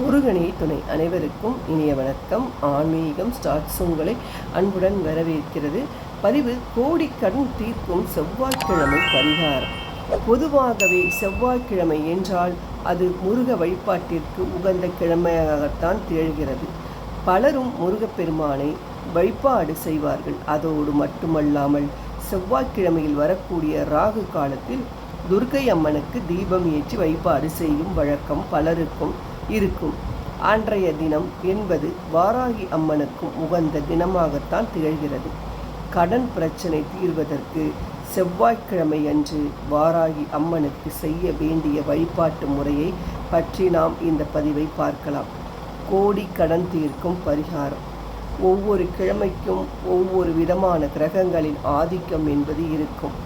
முருகனே துணை அனைவருக்கும் இனிய வணக்கம். ஆன்மீகம் ஸ்டார்ட்ஸ் உங்களை அன்புடன் வரவேற்கிறது. பதிவு கோடிக்கடன் தீர்க்கும் செவ்வாய்க்கிழமை பரிகாரம். பொதுவாகவே செவ்வாய்க்கிழமை என்றால் அது முருக வழிபாட்டிற்கு உகந்த கிழமையாகத்தான் திகழ்கிறது. பலரும் முருகப்பெருமானை வழிபாடு செய்வார்கள். அதோடு மட்டுமல்லாமல் செவ்வாய்க்கிழமையில் வரக்கூடிய ராகு காலத்தில் துர்க்கை அம்மனுக்கு தீபம் ஏற்றி வழிபாடு செய்யும் வழக்கம் பலருக்கும் இருக்கும். அன்றைய தினம் என்பது வாராகி அம்மனுக்கும் உகந்த தினமாகத்தான் திகழ்கிறது. கடன் பிரச்சனை தீர்வதற்கு செவ்வாய்க்கிழமை அன்று வாராகி அம்மனுக்கு செய்ய வேண்டிய வழிபாட்டு முறையை பற்றி நாம் இந்த பதிவை பார்க்கலாம். கோடி கடன் தீர்க்கும் பரிகாரம். ஒவ்வொரு கிழமைக்கும் ஒவ்வொரு விதமான கிரகங்களின் ஆதிக்கம் என்பது இருக்கும்.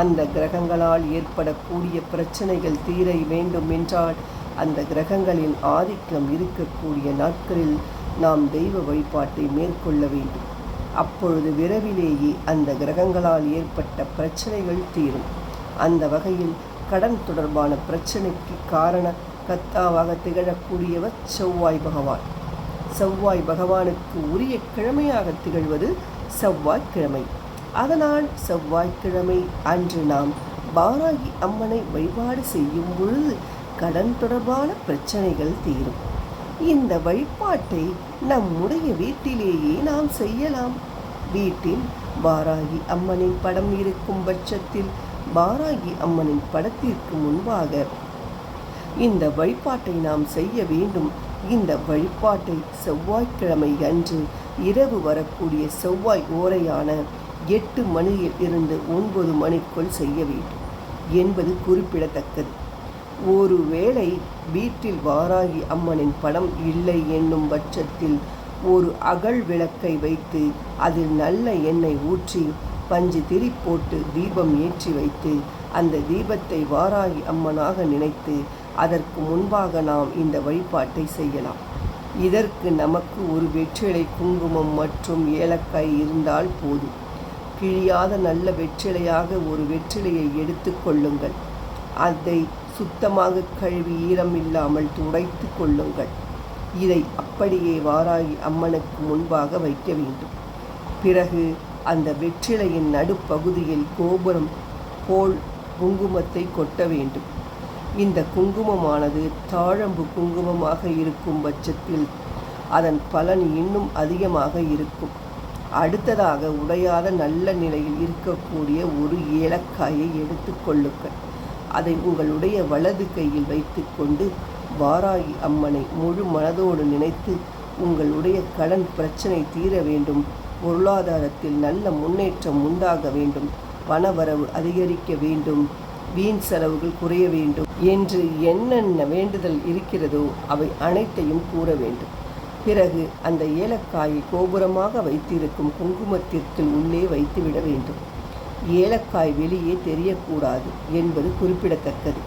அந்த கிரகங்களால் ஏற்படக்கூடிய பிரச்சனைகள் தீர வேண்டும் என்றால் அந்த கிரகங்களின் ஆதிக்கம் இருக்கக்கூடிய நாட்களில் நாம் தெய்வ வழிபாட்டை மேற்கொள்ள வேண்டும். அப்பொழுது விரைவிலேயே அந்த கிரகங்களால் ஏற்பட்ட பிரச்சனைகள் தீரும். அந்த வகையில் கடன் தொடர்பான பிரச்சனைக்கு காரண கத்தாவாக திகழக்கூடியவர் செவ்வாய் பகவான். செவ்வாய் பகவானுக்கு உரிய கிழமையாக திகழ்வது செவ்வாய்க்கிழமை. அதனால் செவ்வாய்க்கிழமை அன்று நாம் பாராகி அம்மனை வழிபாடு செய்யும் பொழுது கடன் தொடர்பான பிரச்சனைகள் தீரும். இந்த வழிபாட்டை நம்முடைய வீட்டிலேயே நாம் செய்யலாம். வீட்டில் பாராகி அம்மனின் படம் இருக்கும் பட்சத்தில் பாராகி அம்மனின் படத்திற்கு முன்பாக இந்த வழிபாட்டை நாம் செய்ய வேண்டும். இந்த வழிபாட்டை செவ்வாய்க்கிழமை அன்று இரவு வரக்கூடிய செவ்வாய் ஓரையான எட்டு மணியில் இருந்து ஒன்பது மணிக்குள் செய்ய வேண்டும் என்பது குறிப்பிடத்தக்கது. ஒருவேளை வீட்டில் வாராகி அம்மனின் படம் இல்லை என்னும் பட்சத்தில் ஒரு அகல் விளக்கை வைத்து அதில் நல்ல எண்ணெய் ஊற்றி பஞ்சு திரி போட்டு தீபம் ஏற்றி வைத்து அந்த தீபத்தை வாராகி அம்மனாக நினைத்து அதற்கு முன்பாக நாம் இந்த வழிபாட்டை செய்யலாம். இதற்கு நமக்கு ஒரு வெற்றிலை குங்குமம் மற்றும் ஏலக்காய் இருந்தால் போதும். கிழியாத நல்ல வெற்றிலையாக ஒரு வெற்றிலையை எடுத்து கொள்ளுங்கள். அதை சுத்தமாக கழுவி ஈரம் இல்லாமல் துடைத்து கொள்ளுங்கள். இதை அப்படியே வாராகி அம்மனுக்கு முன்பாக வைக்க வேண்டும். பிறகு அந்த வெற்றிலையின் நடுப்பகுதியில் கோபுரம் போல் குங்குமத்தை கொட்ட வேண்டும். இந்த குங்குமமானது தாழம்பு குங்குமமாக இருக்கும் பட்சத்தில் அதன் பலன் இன்னும் அதிகமாக இருக்கும். அடுத்ததாக உடையாத நல்ல நிலையில் இருக்கக்கூடிய ஒரு ஏலக்காயை எடுத்துக்கொள்ளுங்கள் அதை உங்களுடைய வலது கையில் வைத்துக்கொண்டு வாராகி அம்மனை முழு மனதோடு நினைத்து உங்களுடைய கடன் பிரச்சனை தீர வேண்டும். பொருளாதாரத்தில் நல்ல முன்னேற்றம் உண்டாக வேண்டும். பணவரவு அதிகரிக்க வேண்டும். வீண் செலவுகள் குறைய வேண்டும். என்று என்னென்ன வேண்டுதல் இருக்கிறதோ அவை அனைத்தையும் கூற வேண்டும். பிறகு அந்த ஏலக்காயை கோபுரமாக வைத்திருக்கும் குங்குமத்திற்கு உள்ளே வைத்துவிட வேண்டும். ஏலக்காய் வெளியே தெரியக்கூடாது என்பது குறிப்பிடத்தக்கது.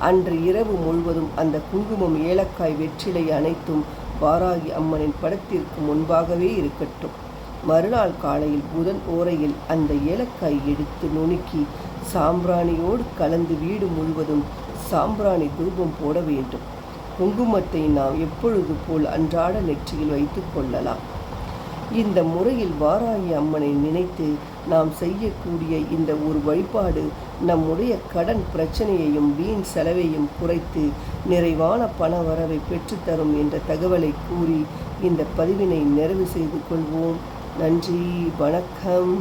அன்று இரவு முழுவதும் அந்த குங்குமம் ஏலக்காய் வெற்றிலை அனைத்தும் வாராகி அம்மனின் படத்திற்கு முன்பாகவே இருக்கட்டும். மறுநாள் காலையில் புதன் ஓரையில் அந்த ஏலக்காய் எடுத்து நுணுக்கி சாம்பிராணியோடு கலந்து வீடு முழுவதும் சாம்பிராணி தூபம் போட வேண்டும். குங்குமத்தை நாம் எப்பொழுது போல் அன்றாட நெற்றியில் வைத்து கொள்ளலாம்? இந்த முறையில் வாராகி அம்மனை நினைத்து நாம் செய்யக்கூடிய இந்த ஒரு வழிபாடு நம்முடைய கடன் பிரச்சனையையும் வீண் செலவையும் குறைத்து நிறைவான பண வரவை பெற்றுத்தரும் என்ற தகவலை கூறி இந்த பதிவினை நிறைவு செய்து கொள்வோம். நன்றி வணக்கம்.